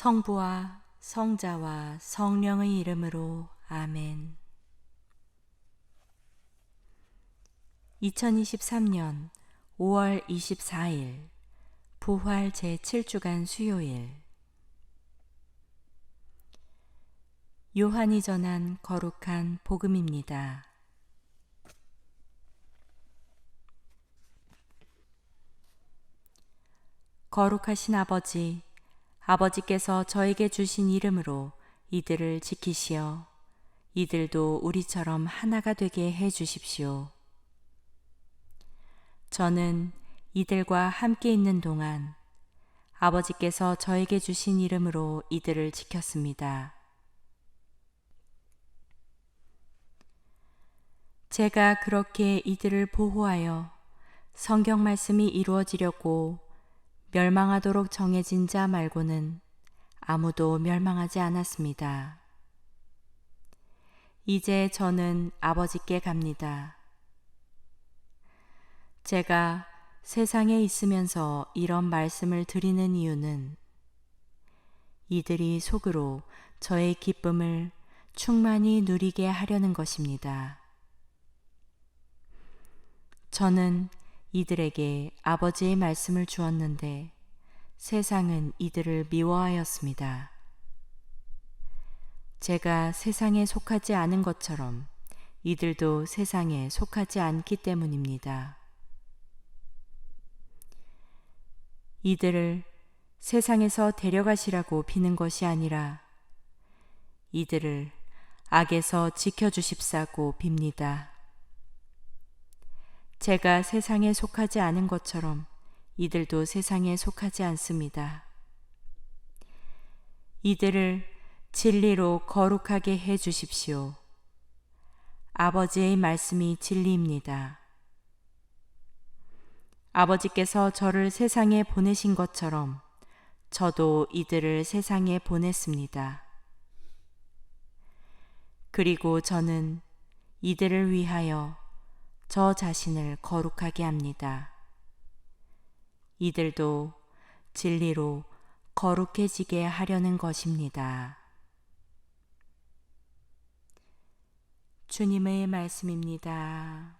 성부와 성자와 성령의 이름으로 아멘. 2023년 5월 24일 부활 제7주간 수요일 요한이 전한 거룩한 복음입니다. 거룩하신 아버지, 아버지께서 저에게 주신 이름으로 이들을 지키시어 이들도 우리처럼 하나가 되게 해 주십시오. 저는 이들과 함께 있는 동안 아버지께서 저에게 주신 이름으로 이들을 지켰습니다. 제가 그렇게 이들을 보호하여 성경 말씀이 이루어지려고 멸망하도록 정해진 자 말고는 아무도 멸망하지 않았습니다. 이제 저는 아버지께 갑니다. 제가 세상에 있으면서 이런 말씀을 드리는 이유는 이들이 속으로 저의 기쁨을 충만히 누리게 하려는 것입니다. 저는 이들에게 아버지의 말씀을 주었는데 세상은 이들을 미워하였습니다. 제가 세상에 속하지 않은 것처럼 이들도 세상에 속하지 않기 때문입니다. 이들을 세상에서 데려가시라고 비는 것이 아니라 이들을 악에서 지켜주십사고 빕니다. 제가 세상에 속하지 않은 것처럼 이들도 세상에 속하지 않습니다. 이들을 진리로 거룩하게 해 주십시오. 아버지의 말씀이 진리입니다. 아버지께서 저를 세상에 보내신 것처럼 저도 이들을 세상에 보냈습니다. 그리고 저는 이들을 위하여 저 자신을 거룩하게 합니다. 이들도 진리로 거룩해지게 하려는 것입니다. 주님의 말씀입니다.